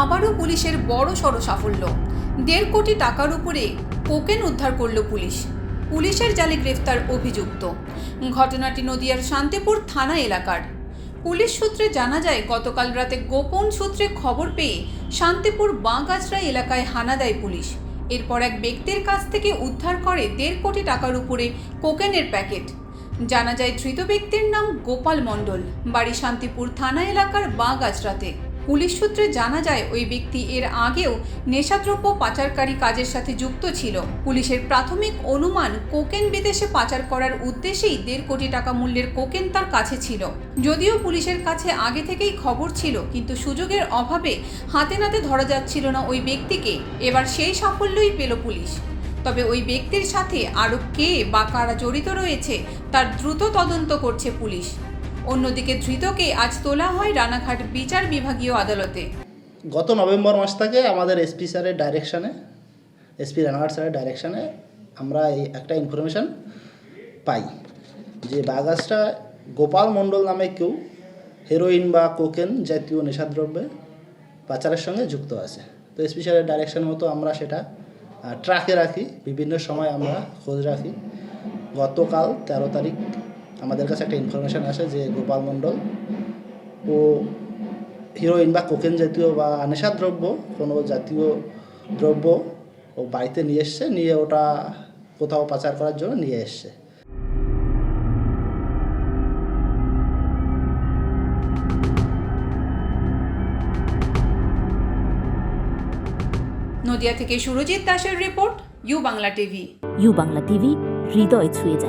আবারও পুলিশের বড় সড় সাফল্য। দেড় কোটি টাকার উপরে কোকেন উদ্ধার করল পুলিশ। পুলিশের জালে গ্রেফতার অভিযুক্ত। ঘটনাটি নদিয়ার শান্তিপুর থানা এলাকার। পুলিশ সূত্রে জানা যায়, গতকাল রাতে গোপন সূত্রে খবর পেয়ে শান্তিপুর বাঁগাছড়া এলাকায় হানা দেয় পুলিশ। এরপর এক ব্যক্তির কাছ থেকে উদ্ধার করে দেড় কোটি টাকার উপরে কোকেনের প্যাকেট। জানা যায়, ধৃত ব্যক্তির নাম গোপাল মণ্ডল। বাড়ি শান্তিপুর থানা এলাকার বাঁগাছড়াতে পুলিশ সূত্রে জানা যায়, ওই ব্যক্তি এর আগেও নেশাদ্রব্য পাচারকারী কাজের সাথে যুক্ত ছিল। পুলিশের প্রাথমিক অনুমান, কোকেন বিদেশে পাচার করার উদ্দেশ্যেই দেড় কোটি টাকা মূল্যের কোকেন তার কাছে ছিল। যদিও পুলিশের কাছে আগে থেকেই খবর ছিল, কিন্তু সুযোগের অভাবে হাতে নাতে ধরা যাচ্ছিল না ওই ব্যক্তিকে। এবার সেই সাফল্যই পেল পুলিশ। তবে ওই ব্যক্তির সাথে আরও কে বা কারা জড়িত রয়েছে, তার দ্রুত তদন্ত করছে পুলিশ। অন্যদিকে ধৃতকে আজ তোলা হয় রানাঘাট বিচার বিভাগীয় আদালতে। গত নভেম্বর মাস থেকে আমাদের এসপি স্যারের ডাইরেকশানে এসপি রানাঘাট স্যারের ডাইরেকশানে আমরা এই একটা ইনফরমেশান পাই যে বাগাসটা গোপাল মণ্ডল নামে কেউ হেরোইন বা কোকেন জাতীয় নেশাদ্রব্যে পাচারের সঙ্গে যুক্ত আছে। তো এসপি স্যারের ডাইরেকশন মতো আমরা সেটা ট্রাকে রাখি, বিভিন্ন সময় আমরা খোঁজ রাখি। গতকাল তেরো তারিখ আমাদের কাছে একটা ইনফরমেশান আসে যে গোপাল মণ্ডল ও হিরোইন বা কোকেন জাতীয় বা নেশাদ্রব্য কোনো জাতীয় দ্রব্য ও বাড়িতে নিয়ে এসছে নিয়ে ওটা কোথাও পাচার করার জন্য নিয়ে এসছে। নদিয়া থেকে সুরজিৎ দাসের report U Bangla TV. U Bangla TV হৃদয় ছুঁয়ে যায়।